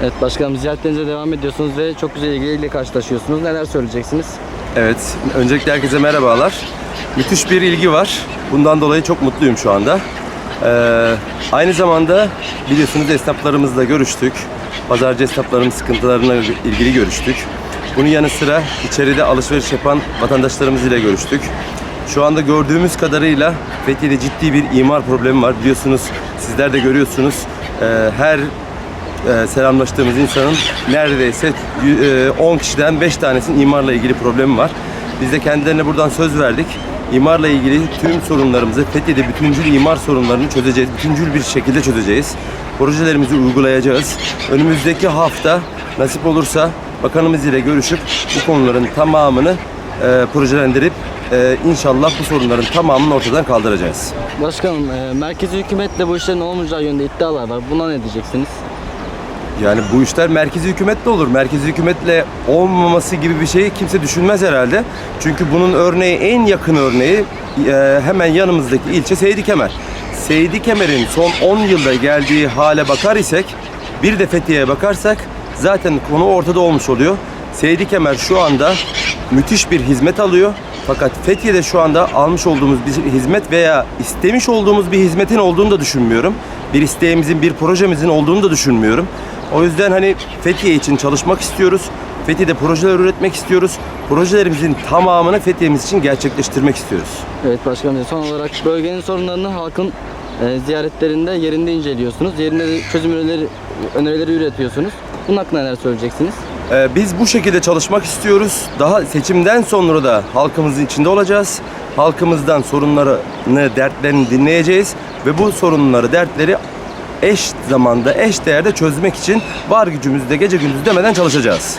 Evet başkanım ziyaretlerinize devam ediyorsunuz ve çok güzel ilgiyle karşılaşıyorsunuz. Neler söyleyeceksiniz? Evet, öncelikle herkese merhabalar. Müthiş bir ilgi var. Bundan dolayı çok mutluyum şu anda. Ee, aynı zamanda biliyorsunuz esnaflarımızla görüştük. Pazarcı esnafların sıkıntılarına ilgili görüştük. Bunun yanı sıra içeride alışveriş yapan vatandaşlarımız ile görüştük. Şu anda gördüğümüz kadarıyla Fethiye'de ciddi bir imar problemi var. Biliyorsunuz sizler de görüyorsunuz. Ee, her e, selamlaştığımız insanın neredeyse e, 10 kişiden 5 tanesinin imarla ilgili problemi var. Biz de kendilerine buradan söz verdik. İmarla ilgili tüm sorunlarımızı Fethiye'de bütüncül imar sorunlarını çözeceğiz. Bütüncül bir şekilde çözeceğiz. Projelerimizi uygulayacağız. Önümüzdeki hafta nasip olursa bakanımız ile görüşüp bu konuların tamamını e, projelendirip e, inşallah bu sorunların tamamını ortadan kaldıracağız. Başkanım e, merkezi hükümetle bu işlerin olmayacağı yönde iddialar var. Buna ne diyeceksiniz? Yani bu işler merkezi hükümetle olur. Merkezi hükümetle olmaması gibi bir şeyi kimse düşünmez herhalde. Çünkü bunun örneği en yakın örneği e, hemen yanımızdaki ilçe Seydi Kemer. Seydi Kemer'in son 10 yılda geldiği hale bakar isek bir de Fethiye'ye bakarsak zaten konu ortada olmuş oluyor. Seydi Kemer şu anda müthiş bir hizmet alıyor. Fakat Fethiye'de şu anda almış olduğumuz bir hizmet veya istemiş olduğumuz bir hizmetin olduğunu da düşünmüyorum. Bir isteğimizin, bir projemizin olduğunu da düşünmüyorum. O yüzden hani Fethiye için çalışmak istiyoruz. Fethiye'de projeler üretmek istiyoruz. Projelerimizin tamamını Fethiye'miz için gerçekleştirmek istiyoruz. Evet başkanım son olarak bölgenin sorunlarını halkın e, ziyaretlerinde yerinde inceliyorsunuz. Yerinde de çözüm önerileri, önerileri üretiyorsunuz. Bunun hakkında neler söyleyeceksiniz? Ee, biz bu şekilde çalışmak istiyoruz. Daha seçimden sonra da halkımızın içinde olacağız. Halkımızdan sorunlarını, dertlerini dinleyeceğiz ve bu sorunları, dertleri eş zamanda, eş değerde çözmek için var gücümüzde gece gündüz demeden çalışacağız.